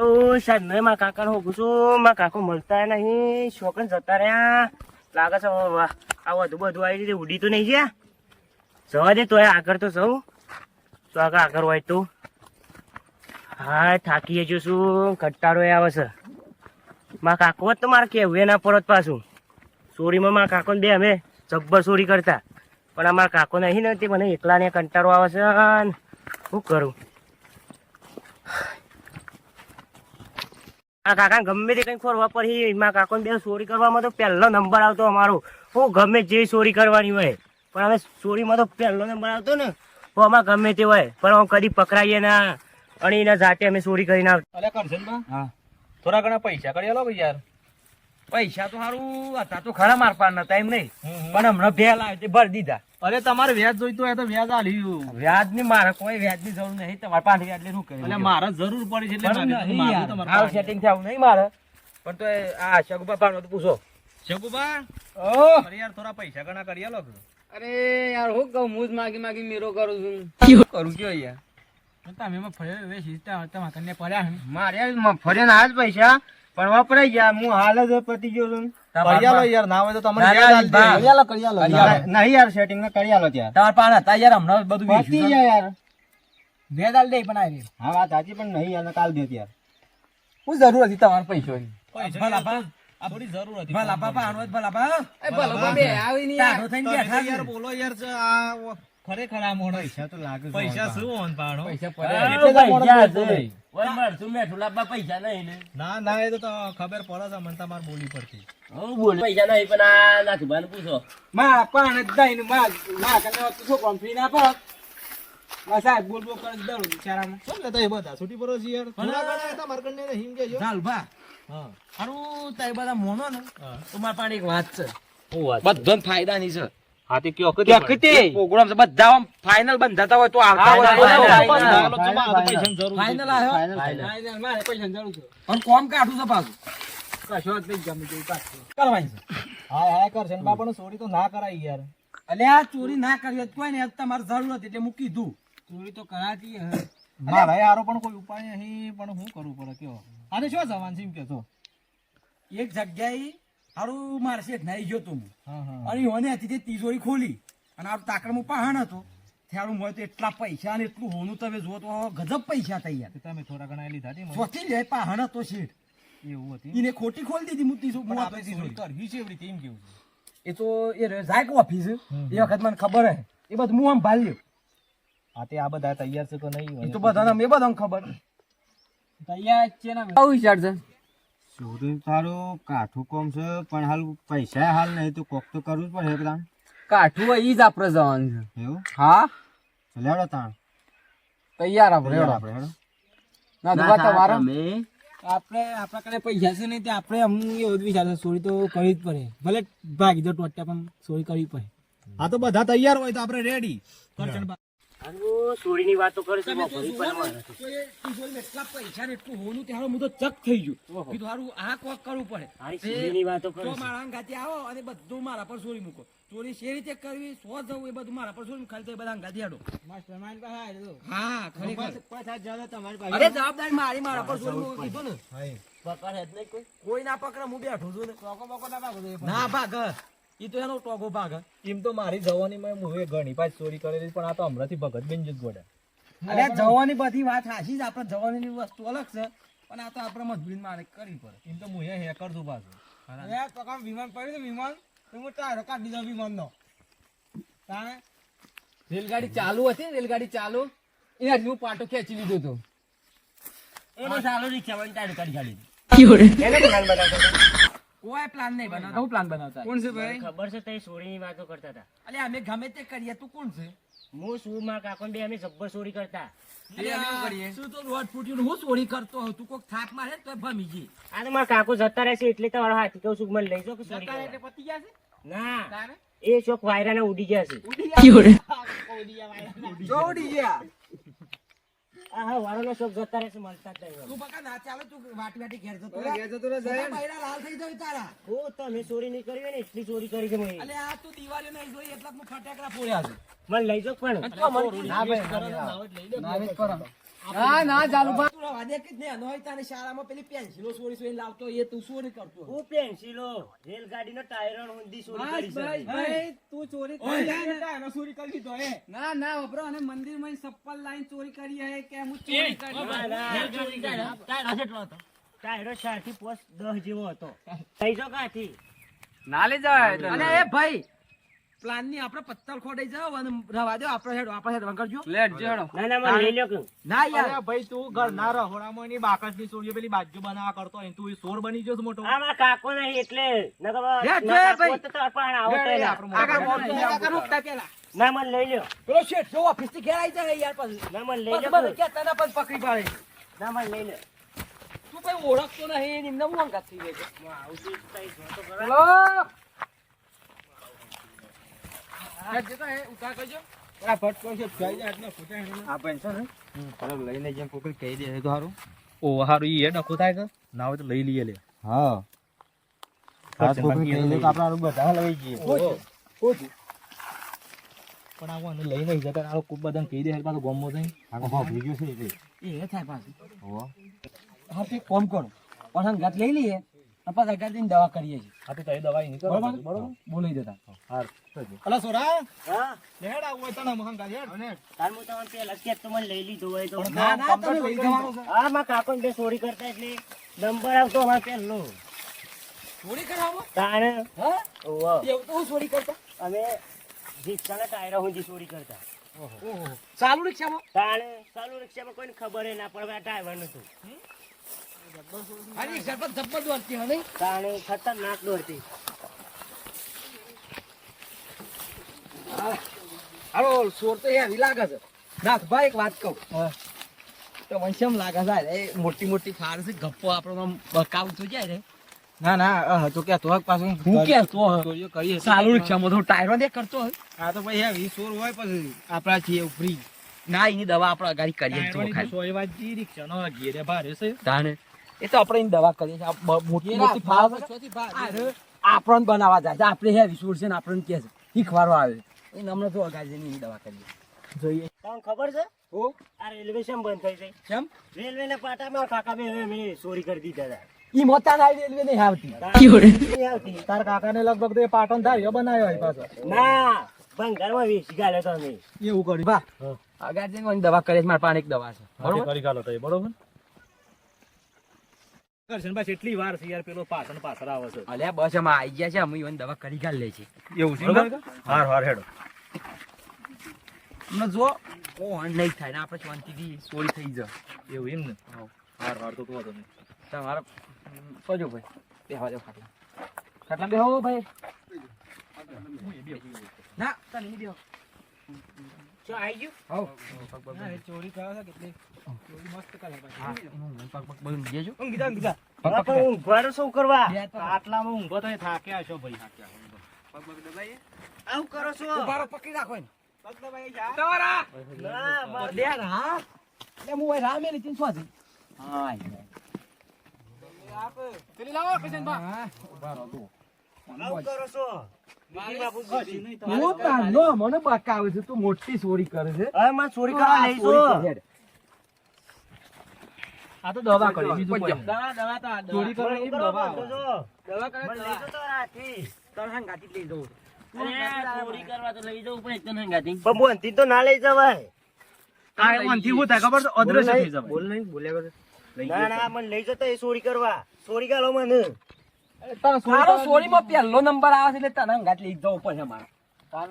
સાહેબ, મેં મારા કાકાને હોગું છું મારા કાકો મળતા નહીં શોકન જતા રહ્યા. લાગે છે આ વધુ બધું આવી રીતે ઉડી તો નહીં ગયા. જવા દે તો આગળ તો સૌ તો આગળ આગળ હોય તો. હા થાકી જજો શું, કંટાળો આવે છે. મારા કાકો જ તો મારે કેવું ના પરત પાછું. ચોરીમાં મારા કાકો બે, અમે જબ્બર ચોરી કરતા. પણ આ મારા કાકો નહીં ને, તે મને એકલાને કંટાળો આવે છે શું કરું? આ કાકા ગમે તે કઈ ફરવા પછી એમાં કાકો બે ચોરી કરવામાં તો પહેલો નંબર આવતો અમારો. હું ગમે જે ચોરી કરવાની હોય પણ અમે ચોરીમાં તો પહેલો નંબર આવતો ને તો અમારે ગમે તે હોય પણ અમે કદી પકડાઈએ ના અને એના જાતે અમે ચોરી કરીને આવતા. હા. થોડા ઘણા પૈસા કરી લો યાર. પૈસા તો સારું હતા તો ખરા માર પાડ નતા એમ નહીં પણ હમણાં ભેલ લાવે ભરી દીધા. અરે તમારે વ્યાજ જોઈતું હોય તો વ્યાજ આલ્યું વ્યાજની મારે કોઈ વ્યાજની જરૂર નહીં તમારે પાંચ વ્યાજ લે શું એટલે કર્યું મારે જરૂર પડી છે એટલે આવું. સેટિંગ થવું નહીં મારે પણ તો આ શગુભા પાડો પૂછો. શંકુબા ઓ અરે યાર થોડા પૈસા ઘણા કરી આલો અરે યાર હું કહું હું જ માગી માગી મેરો કરું છું. કરું કયો યાર તમે ફર્યો સિસ્ટમ તમારા પડ્યા મારે ફર્યા ના જ પૈસા. પણ વપરાઈ ગયા હું હાલ જ પતી ગયો છું. યાર ના હોય તો તમને. નહીં યાર સેટિંગ ત્યાં. તમારા પાન હતા યાર હમણાં બધું પતી ગયા યાર. વ્યાજ આલી દે પણ આવી. હા વાત સાચી પણ નહીં યાર કાલ દે ત્યાં. શું જરૂર હતી તમારા પૈસાની પૈસા ભલા યાર થોડી જરૂર હતી. ભલા બાપા આનો ભલા બા. એ ભલો આવી નહીં યાર. થઈને બેઠા યાર બોલો યાર આ ખરેખર આ. પૈસા તો લાગે પૈસા શું હોન પાડો? પૈસા હા, પડ્યા પૈસા છે. ઓય મળતું મેઠું લાવવા પૈસા નહીં ને ના ના એ તો તો ખબર પડે છે મને તમારે બોલી પડતી. હું બોલ? પૈસા નહીં પણ આ નાથુભાઈને પૂછો. માં પાણ જ દઈને માં માં કને તો શું કોમ ફ્રી ના પડતમાં સાહેબ બોલ બોલ કરે દરો બિચારામાં શું લેતા એ બધા છૂટી પડો છે યાર? થોડા ઘણા તમારે કને નહીં જો ચાલ ભા. હા. હારું તારી બધા મોનો ને. તો મારા પાસે એક વાત છે. બધા વાત બધો ફાયદાની છે. હા તે કયો કે કીતે પ્રોગ્રામ છે બધા ફાઇનલ બંધાતા હોય તો આવતા હોય. તો final, બોલાવો. final. ફાઇનલ આવ્યો ફાઇનલ મારે પૈસા જરૂર છે અને કોમ કાઢું છે પાછું. કશો જ નહીં ગમે તેવું પાછું કરવાની છે હા હા કરશન બા પણ ચોરી તો ના કરાય યાર. અલ્યા આ ચોરી ના કરી કોઈ ને તમારે જરૂર હતી એટલે મૂકી કીધું. ચોરી તો કરાતી હે. મારા યારો પણ કોઈ ઉપાય નહીં પણ હું કરવું પડે કયો અને શું જવાનું છે એમ કે તો એક જગ્યાએ હારું મારે શેઠ નાઈ ગયો તો હું. હા હા. અને યોને હતી તે તિજોરી ખોલી. અને આ તાકડમાં પહાણ હતો. ત્યારે હોય તો એટલા પૈસા ને એટલું હોનું તમે જુઓ તો ગજબ પૈસા તૈયાર તમે થોડા ઘણા લીધા સોથી લે પહાણ હતો શેઠ. એવું હતી એને ખોટી ખોલી દીધી હું તીજો પણ આપણે ચોરી કરવી છે એવી રીતે કેવું એ તો એ જાય કે ઓફિસ એ વખત મને ખબર હે. એ બધું હું આમ ભાલ્યો. આ તે આ બધા તૈયાર છે તો નહીં? એ તો બધાને એ બધાને ખબર. તૈયાર છે ને આવું વિચાર છે ચોરી તારું કાઠું કોમ છે પણ હાલ પૈસા હાલ નહીં તો કોક તો કરવું જ પડે પેલા કાઠું હોય ઈ જ આપણે જવાનું છે. એવું? હા. લેવડો તાણ. તૈયાર આપણે આપણે હેડો. ના દુબા તમારો? તમે. આપણે આપણા કને પૈસા છે નહીં તે આપણે અમને એવું જ વિચાર છે ચોરી તો કરવી જ પડે. ભલે ભાગી દો ટોટ્યા પણ ચોરી કરવી પડે. આ તો બધા તૈયાર હોય તો આપણે રેડી ચોરીની વાતો કરે છે બપોરી પણ મારે. એટલા પૈસા ને એટલું હોનું ત્યારે હું તો ચક થઈ ગયું. કીધું હારું આ કોક કરવું પડે. ચોરીની વાતો કરે મારા અંગાથી આવો અને બધું મારા પર ચોરી મૂકો. ચોરી શી રીતે કરવી સો જવું એ બધું મારા પર ચોરી ખાલી બધા અંગાથી હાડો માસ્ટર માઇન્ડ પાસે આવેલો તો. હા ખરેખર. કોઈ થાય જાવે તમારી પાસે. અરે જવાબદારી મારી મારા પર ચોરી મૂકો કીધું ને. પકડે જ નહીં કોઈ. કોઈ ના પકડે હું બેઠું છું ને. ના ભાગો. એ તો એનો ટોગો ભાગ એમ તો મારી જવાની મેં મુએ ઘણી પાછી ચોરી કરેલી પણ આ તો હમણાંથી ભગત બેન જ ગોડા. અરે જવાની બધી વાત હાચી જ આપણે જવાની વસ્તુ અલગ છે પણ આ તો આપણે મજબૂરી મારે કરવી પડે. એમ તો હું હેકર છું પાછું. અરે ટોકા વિમાન પડ્યું તો વિમાન. તો હું તારો કાઢી દઉં વિમાનનો. તાણે? રેલગાડી ચાલુ હતી ને રેલગાડી ચાલુ. એ હું પાટો ખેંચી લીધો હતો એનો ચાલુ રિક્ષામાં ટાઈમ કાઢી કાઢી એને બનાવતો. કોઈ પ્લાન નહીં બનાવતો. હું પ્લાન બનાવતા? કોણ છે ભાઈ? ખબર છે તે ચોરીની વાતો કરતા હતા. અલે અમે ગમે તે કરીએ તું કોણ છે? હું શું મારા કાકો બે અમે જબ્બર ચોરી કરતા. શું તો રોડ ફૂટ્યું ને હું ચોરી કરતો હોઉં? તું કોક થાપ મારે તો ભમી ગઈ આ મારા કાકો જતા રહેશે એટલે તમારો હાથી કહું છું મને લઈ જાઓ કે ચોરી તારે એટલે પતી ગયા છે? ના. એ ચોક વાયરાના ઉડી ગયા છે. જો ઉડી ગયા. આ હા વાળાનો ચોક જતા રહેશે મળતા જ નહીં. તું બકા ના ચાલે તું વાટી વાટી ઘેર જતો ઓલા ઘેર જતો રહે બૈરા લાલ થઈ જાય તારા. ઓ તમે ચોરી નહીં કરી ને એટલી ચોરી કરી છે મેં અલે આ તું દિવાળી નહીં જોઈ એટલા હું ફટાકડા ફોડ્યા છે. મને લઈ જાઓ પણ? ના ભાઈ ના વેચ કરો. ના ના ચાલુ ભાઈ. રવા કે ને હોય તારે શાળામાં પેલી પેન્સિલો સોરી સોરી લાવતો એ તું સોરી કરતો હું પેન્સિલો રેલગાડીનો ટાયર ઊંધી ચોરી કરી છે. ભાઈ તું ચોરી કરી લે. ચોરી કરી દીધો એ. ના ના વપરો અને મંદિરમાં સપ્પલ લાઈન ચોરી કરી હે કે હું ચોરી કરી ના. ટાયરો ચારથી પોસ દસ જેવો હતો. થઈ જો કાથી. ના લઈ જાય અને એ ભાઈ પ્લાનની આપણે પત્તર ખોડાઈ જાવ અને રવા દો. આપણે હેડ આપણે હેડ વગરજો લેટ જેડો ના ના મને લઈ લ્યો ના યાર. અરે ભાઈ તું ઘર ના રહોડામાં બાકસની સોરીઓ પેલી બાજુ બનાવા કરતો હોય તું સોર બની ગયો મોટો. આ આમાં કાકો નહીં એટલે નકર ના કાકો તો તાર પાસે આવો તો. આગળ મોટો મુકતા પેલા ના મને લઈ લ્યો. પેલો શેઠ જો ઓફિસથી ઘેર આવી જાય યાર પછી. ના મને લઈ પછી લ્યો કે. તને પણ પકડી પાડે. ના મને લઈ લ્યો. તું કઈ ઓળખતો નહીં એમને હું અંગાત થઈ ગયો આવું તો કઈ જોતો હે લઈ લઈએ લે. હા. બધા પણ આને લઈ નહીં જતા આ ખૂબ બધાને કહી દે પાછું ગમો થઈ આગળ ભાવ ગયો છે એ. થાય પાછું. હા તે કોમ કરો. પણ લઈ લઈએ. અને સરકાર અંગાત દવા કરીએ છીએ. આ તો તઈ દવા નહીં કરો બરોબર? બરોબર બોલાઈ દેતા. અલા સોરા. હા? લેડ આવું હોય તને મહંગા લેડ તાર હું તમને પહેલા જ કહેતો લઈ લીધું હોય તો ના ના તમે લઈ જવાનું છે. હા માં કાકો બે ચોરી કરતા એટલે નંબર આવતો અમારે પહેલો ચોરી કરાવો? તાણે હા? ઓહો. એવું તો ચોરી કરતા? અમે રિક્ષાના ટાયરો સુધી ચોરી કરતા. ચાલુ રિક્ષામાં? તાણે ચાલુ રિક્ષામાં કોઈને ખબર ના પડે ડ્રાઈવર નતું આ રિક્ષા પર દોડતી હોય નહીં? ખતરનાક દોડતી હાલો સોર તો હેવી લાગે છે. નાથભાઈ એક વાત કહું. તો મને કેમ લાગે છે એ મોટી મોટી ફાર છે ગપ્પો આપણો બકાવ થઈ જાય ને ના ના તો કે તો પાછું. હું કે તો કરીએ ચાલુ રિક્ષામાં તો ટાયરો દે કરતો હોય. આ તો ભાઈ સોર હોય પછી આપણા છીએ ફ્રી ના એની દવા આપણે ગાડી કરીએ તો ખાલી. તો સોય વાજી રિક્ષાનો ઘેરે ભારે છે. તાણે. એ તો આપણે એની દવા કરીએ છીએ. મોટી મોટી ફાવ છે આપણને બનાવવા જાય. છે આપણે હે વિસુર છે ને આપણને કહે છે ખવારો આવે એ હમણાં તો એની દવા કરીએ જોઈએ. તમને ખબર છે? ઓ આ રેલવે શેમ બંધ થઈ ગઈ? કેમ રેલવેના પાટામાં કાકા બે હવે મેં ચોરી કરી દીધા હતા. ઈ મોટા ના રેલવે નહીં આવતી. આવતી. તાર કાકાને લગભગ તો એ પાટણ ધાર્યો બનાવ્યો હોય પાછો. ના ભંગારમાં વેચી ગાલ્યો તો અમે એવું કર્યું. દવા મારા મારે પાણી દવા છે. બરોબર? કરી ગાલો તો બરોબર? કરશન બસ એટલી વાર છે યાર પેલો પાછળ પાછળ આવે છે. અલ્યા બસ એમાં આવી ગયા છે અમે ઈવન દવા કરી ગાલ લે છે. એવું છે હાર હાર હેડો. અમે જો કોણ નહીં થાય ને આપણે શાંતિથી સોરી થઈ જા એવું એમ ને? હાર હાર તો તો તમે તમારે સોજો ભાઈ. બેહવા દો ખાટલા. ખાટલા બેહો ભાઈ. ના તને નહીં બેહો. આવી ગયું? ચોરી કરે છે કેટલી? ચોરી મસ્ત કરે પગ પગ બધું બીજે જો ગીધા ગીધા હા, પણ ઊંઘવાનું શું કરવા? આટલામાં ઊંઘો તો થાક્યા છો ભાઈ આવું કરો છો? ઉભારો પકડી રાખો એને. ના, મારે- લે હા? લે હું ભાઈ રામે ની ચિંતા થઈ હા. પેલી લાવો કિશનભા બા. બીજી. તું મને બકાવે છે તું મોટી ચોરી કરે છે. હવે મારે ચોરી કરવા લઈ છો આ તો દવા કરી બીજું કોઈ દવા દવા તો ચોરી કરે એ દવા દવા કરે લઈ જો તો જતો રાતથી. ગાતી લઈ જવું. ચોરી કરવા તો લઈ જવું. પણ બોનથી તો ના લઈ જવાય. આ ઓનથી શું થાય ખબર છે? અદ્રશ્ય થઈ જવાય. બોલ નહીં બોલ્યા કરે ના ના મને લઈ જતો એ ચોરી કરવા. ચોરી ગાલો મને. તારો સોરીમાં પહેલો નંબર આવે છે એટલે તને હંગાત લઈ જવો પડે મારે. આ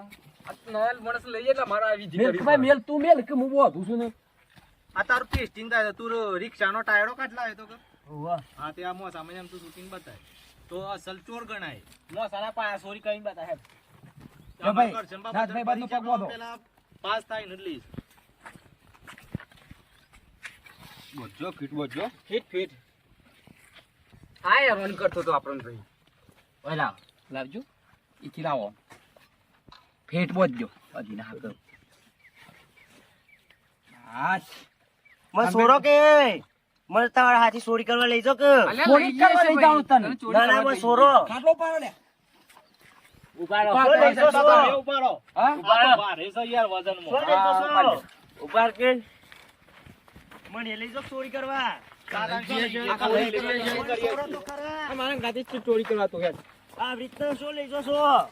માણસ લઈ એટલે મારે આવી મેલ મેલ તું મેલ કે હું બોધું છું ને? આ તારું ટેસ્ટિંગ થાય તું રિક્ષાનો ટાયરો કાઢલા હોય તો કે? હા તે આ મો સામે એમ તું શૂટિંગ બતાય. તો અસલ ચોર ગણાય. પાયા સોરી પરીક્ષા પગ વધો. પેલા પાસ થાય ને એટલે જ. બોજો ફીટ બોજો ફીટ ફીટ. હા યાર રન કરતો તો આપણને ભાઈ. ઓલા લાવજો. ઈથી લાવો. ફેટ બોજજો હજી ના કરો. હા મને છોડો કે. મને તમારા હાથી ચોરી કરવા લઈ જાઓ કે. ચોરી કરવા લઈ જાઉં તને. ના ના મને છોડો. ખાટલો પાડો લે. ઊભા રહો. ઊભા લઈ રહો, જશો? બાપા, બે ઊભા રહો. હા? ઊભા આ રહો. તો ભારે છે યાર વજનમાં. શું લઈ જશો? ઊભા રહો. ઊભા કે. મને લઈ જાઓ ચોરી કરવા. મારા ગાતે જ ચોરી કરવા તો યાર આ રીતના શું લઈ જશો?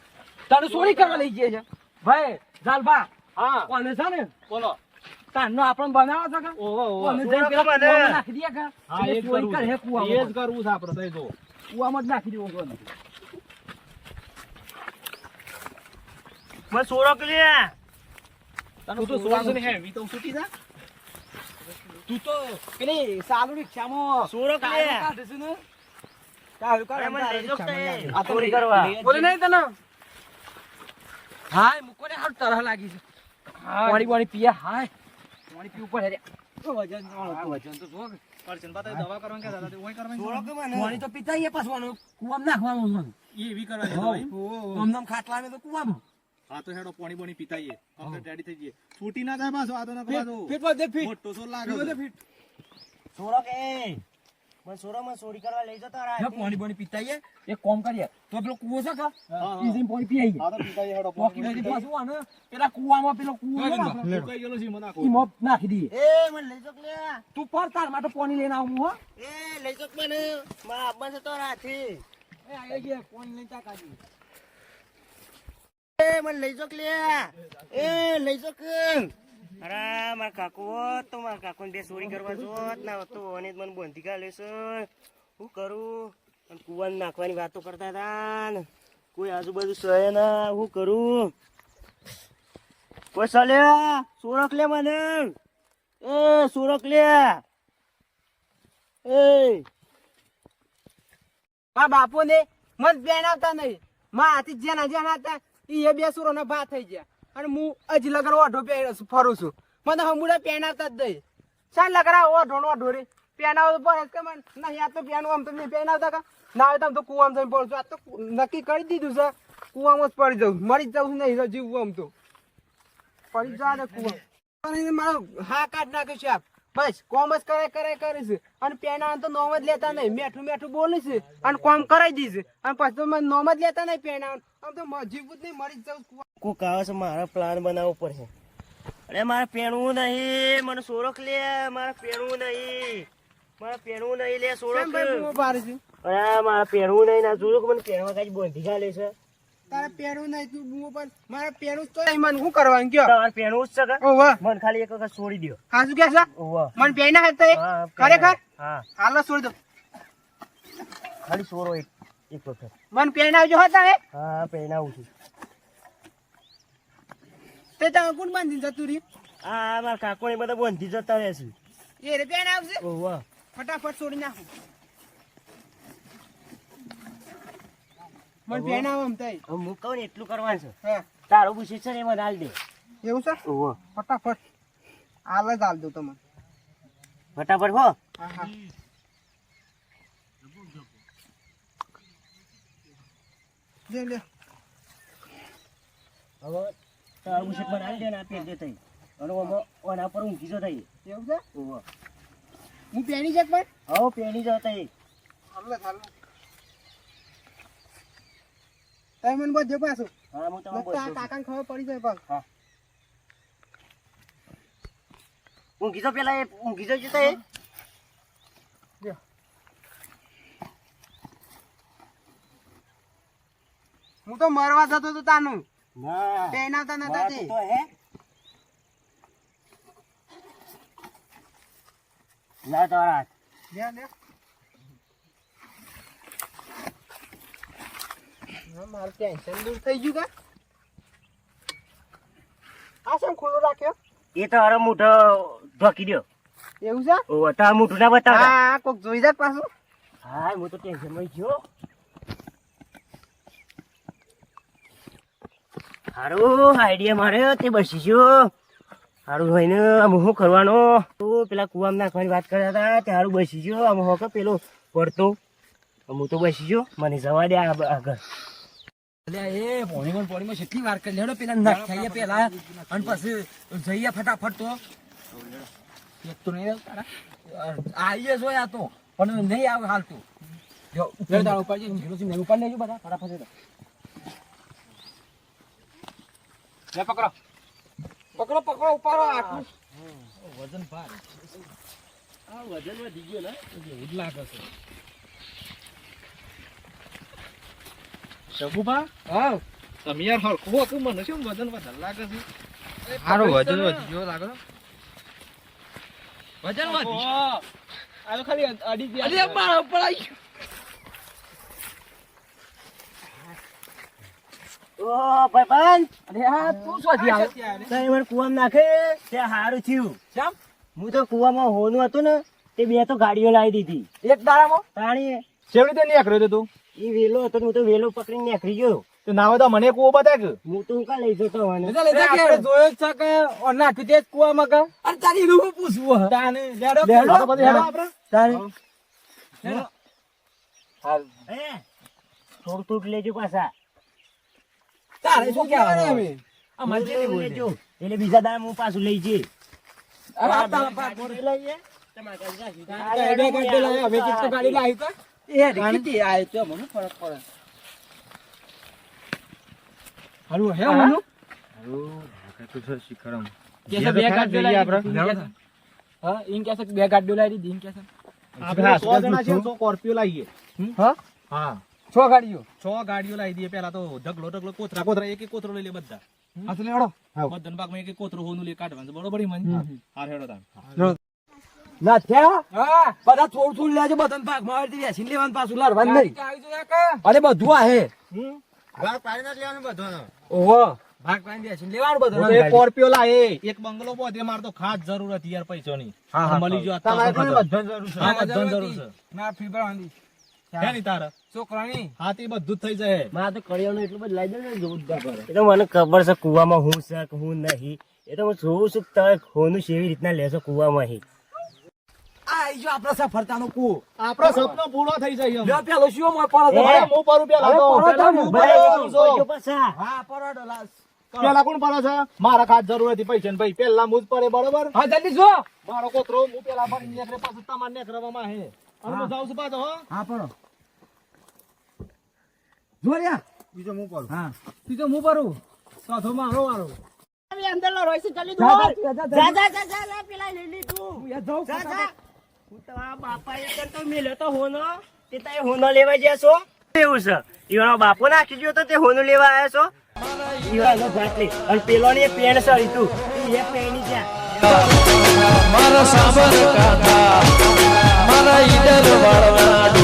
તારે ચોરી કરવા લઈ ગયા છે? ભાઈ જાલભા હા. કોને છે ને? બોલો તારનો આપણને બનાવો છો કે? ઓહો ઓહો. કોને જઈને પેલા મને. નાખી દે કે? હા એ ચોરી કરે હે છે. એ જ કરવું છે આપણે તઈ જો. કૂવામાં જ નાખી દેવો કોને મને સોરક લે? તું તો સોળસો ને હેવી તો છૂટી જા. તું તો પેલી સાલુ રિક્ષામાં સોરક લે ટાયરો કાઢે છે ને? કાઢે મને લઈ જાઓ તે. આ તો કરવા. બોલે નહીં તને? હાય મુકો ને હાલ તરહ લાગી છે. પાણી પાણી પીયા હાય. પાણી પી ઉપર રે વજન વજન તો જો પરચન કરશન દવા કરવાનું કે દાદા ઓય કરવાનું કે મને પાણી તો પીતા હે પાછવાનું કુવામ નાખવાનું એ એવી કરવાની. દવા. આમ નામ ખાટલા ને તો કૂવામાં. હા તો હેડો પાણી બોણી પીતાઈએ. કમ્પ્લીટ રેડી થઈ જઈએ. છૂટી ના જાય પાછો આ તો ના પાછો ફીટ દે ફીટ. મોટો સોર લાગે છે. સોરક કે મને સોરક મને ચોરી કરવા લઈ જતા હે પાણી પાણી પીતાઈએ. એક કામ કરીએ. તો પેલો કૂવો છે કા હા, હા. ઈ જઈને પાણી પીઈએ આવીએ હા તો પીતાઈએ હેડો પોકી લઈને પાછું આને. પેલા કૂવામાં પેલો કૂવો ને આપણો, છે મને નાખો. ઈ મોપ નાખી દઈએ. એ મને લઈ જક લે. તું પર તાર માટે પાણી લઈને આવું હો. એ લઈ જક મને. મારા આબા છે તો રાથી એ આઈ ગયા પાણી લઈને તા એ મને લઈ જાઓ લે. એ, લઈ જાઓ કે. અરે, મારા કાકુ હોત તો મારા કાકુને બે ચોરી કરવા જોત. ના હોત તો અને મને બોંધી કાઢે છે. શું કરું? અને કુવાને નાખવાની વાતો કરતા હતા ને. કોઈ આજુબાજુ સહે ના. શું કરું? કોઈ સલે સોરખ લે મને. એ, સોરખ લે. એ. મારા બાપુ ને મન બેન આવતા નહીં. મારા હાથી જેના જેના હતા એ બે સુરો ભા થઈ ગયા. અને હું હજી લગર ઓઢો ફરું છું. મને હમુડા પેન જ દઈ શાન લગરા ઓઢો નો ઓઢો રે. પેન આવો તો બસ, કે મને નહીં, આ તો પેન આમ તો નહીં પેન આવતા કા? ના આવે તો આમ તો કુવામાં જઈને પડું છું. આ તો નક્કી કરી દીધું છે. કુવામાં જ પડી જાઉં મરી જ છું નહીં જીવવું આમ તો. પડી જા ને કુવા. મારો હા કાઢ નાખ્યો છે આપ બસ, કોમ જ કરે કરે કરે છે. અને પેના તો નોમ જ લેતા નહીં. મેઠું મેઠું બોલે છે. અને કોમ કરાઈ દીધું અને પછી તો મને નોમ જ લેતા નહીં, પેના આમ તો મ- જીવવું જ નહીં મરી જાઉં કોક આવે છે મારા પ્લાન બનાવવો પડશે. અરે મારે પહેરવું નહીં મને સોરખ લે મારે પહેરવું નહીં. મારે પહેરવું નહીં લે સોરખ. પાડે છે? અરે મારે પહેરવું નહીં ના જોયું મને પહેરવા કાંઈ બોંધી ગાલે છે? તારે પહેરવું નહીં તું બુઓ પર મારે પહેરવું જ તો નહીં મને શું કરવાનું કયો? તારે પહેરવું જ છે કે? ઓવા મને ખાલી એક વખત છોડી દો હા શું કે છે? ઓવા મને પહેના હે તો એ? ખરેખર? હા. હાલો છોડી દો. ખાલી સોરો એક. એક વખત મને આવજો હતા તમે. હા હા પહેરાવું છું. તે તમે કોણ બાંધી જતું રહી આ મારા કાકો બધા બાંધી જતા રહેશે એ રે પહેનાવશે ઓવા ફટાફટ છોડી નાખો. મન એમ થાય. હવે હું કહું એટલું કરવાનું છે. હા. તારો પૂછી છે ને એ મને હાલ દે. એવું છે? ઓવા ફટાફટ. હાલ જ હાલ દો તમને. ફટાફટ હો. હા હા. લે લે. હવે તારું પૂછે મને હાલ દે ને આ પહેર દે તઈ અને ઓના પર ઊંઘી જતા એવું છે? ઓવા હું પેણી જક પણ? હવે પેણી જો થઈ હાલો હાલો. તમે મને બધે પાછું હા હું તમને બોલતો કાકાને ખબર પડી જાય પણ હા. ઊંઘી તો પેલા એ ઊંઘી જો જતા એ હું તો મરવા જતો તો તાનું. પહેનાવતા નતા તે. લા. લે લે. મારું ટેન્શન દૂર થઈ ગયું કા? આ શું ખુલ્લું રાખ્યો? એ તો અરે મોઢો ઢોકી દો એવું છે? ઓ તાર મોઢું ના બતાવતા? હા કોક જોઈ જાય પાછું. હા હું તો ટેન્શનમાં ગયો. હારું આઈડિયા માર્યો તે બસી ગયો. હારું હોય આમ શું કરવાનો? તો પેલા કુવામાં નાખવાની વાત કરતા હતા તે હારું બસી ગયો. આમ હો કે પેલો પડતો. હું તો બસી ગયો. મને જવા દે આગળ એ પોણીમાં પોણીમાં કેટલી વાર કરી લેડો પેલા નખ ખાઈએ પેલા અને પછી જઈએ ફટાફટ તો. એક તો નહીં આવીએ જો આ તો. પણ નહીં આવે હાલ તો ઉપર તારા ઉપર જઈને ઝીરો થી ઉપર લેજો બધા ફટાફટ. લે પકડો. પકડો પકડો ઉપાડો આટલું વજન ભાર આ વજન વધી ગયો ને એવું જ લાગે છે હા. તમે યાર હરખું હતું મને શું વજન વધારે લાગે છે? સારું વજન વધી ગયો લાગે વજન વધી આ તો ખાલી અડી ગયા. અરે મારા ઉપર આવી ગયું. ઓ ભાઈબંધ. અરે આ તું શોધી આવે? તે મને કુવામાં નાખે તે સારું થયું. કેમ? હું તો કુવામાં હોનું હતું ને તે બે તો ગાડીઓ લાવી દીધી. એક દાડામાં? તાણી કેવી રીતે નીકળ્યો તું એ વેલો હતો હું તો વેલો પકડીને નીકળી ગયો. તો નાવે તો મને કુવો બતાય કે? હું તો કા લઈ જતો મને લેતા લેતા કે. જોયો છે કે ઓ નાખી દે કુવામાં કે? અરે તારી પૂછવું તાને લેડો લેડો. પછી હેડો આપણે? તારે? હાલ. હે. થોડું થોડુંક લેજો પાછા. તારે શું કહેવાનું અમે આ મને થોડું લેજો એટલે બીજા દાડા હું પાછું લઈ જઈએ અરે આ તારા પાસે લઈએ આ બે ગાડી લાવી હવે કેટલી ગાડી લાવી તો. એ રીતિ આય તો મને ફરક પડે. હારું હે હું? કેસે બે ગાડીઓ લાવી આપણે હા ઇન કેસે બે ગાડીઓ લાવી દીધી ઇન કેસે આપણે સો જણા છે સો સ્કોર્પિયો લાવીએ. હા? હા. છ ગાડીઓ. છ ગાડીઓ લાવી દઈએ. પેલા તો ઢગલો ઢગલો કોથરા કોથરા એક એક કોથરો લઈ લે બધા. બધા ભાગમાં એક એક કોથરો હોનું લે કાઢવાનું બરોબર મન મને હાર હેડો તાર ના થયા હા. બધા થોડું થોડું લેજો બધાને ભાગમાં આવે તો બેસીને લેવાનું પાછું લડવાનું નહીં. આવી જો કા અરે બધું આહે ઓહો. ભાગ પાડીને બેસીને લેવાનું બધું એક સ્કોર્પિયો લાવે. એક બંગલો બધે માર તો ખાસ જરૂર હતી યાર પૈસાની. મળી ગયો તમારે અત્યારે પણ તો બધાને જરૂર છે. હા, બધાને જરૂર છે. ના ફી ભરવાની. હે તારે છોકરાની? હા બધું થઈ જાય. મારે તો કડિયાનું એટલું બધું લાવી દે ને જોરદાર કરે. એ તો મને ખબર છે કુવામાં હું છે કે હું નહીં. એ તો હું જોઉં છું તમે હોનું કેવી રીતના લેશો કુવામાં અહીં. આઈ જો આપણા સફળતાનો કૂવો. આપણો સપનો પૂરો થઈ જાય લ્યો પેલો શું મોય પડો એ, હવે પેલા તો. પડો હું ભાઈ, પારું છું. જો પાછા. હા પડો લાસ. પેલા કોણ પડે છે? મારા ખાસ જરૂર હતી પૈસા ભાઈ. પેલા મુજ પડે બરોબર? હા જલ્દી જો. મારો કોતરો હું પેલા ભરી નીકળે પાછું તમારે નેકરવામાં હે. હું. જાઉં છું પાછો હો. હા પડો. જો લ્યા. બીજો હું પડું. હા. તું હું ભરું ચોથો મારો મારો અંદર લો રોયસી જલ્દી જા, દોડ. જા, જા, જા, જા, જા, જા, લા, પેલા લઈ લીધું. યા જાઉં જા, જા. હું તો આ બાપાએ તને તો મેલ્યો તો હોનો. તે તારે હોનો લેવા ગયા છો. એવું છે. ઈવાનો બાપો નાખી ગયો તો તે હોનો લેવા આવ્યા છો. ઈવાનો ભાટલી. અને પેલો ને પેન્ટ સળી તું એ પેણી જ્યાં. મારા સાબર કાકા. મારા ઈડર વાળવા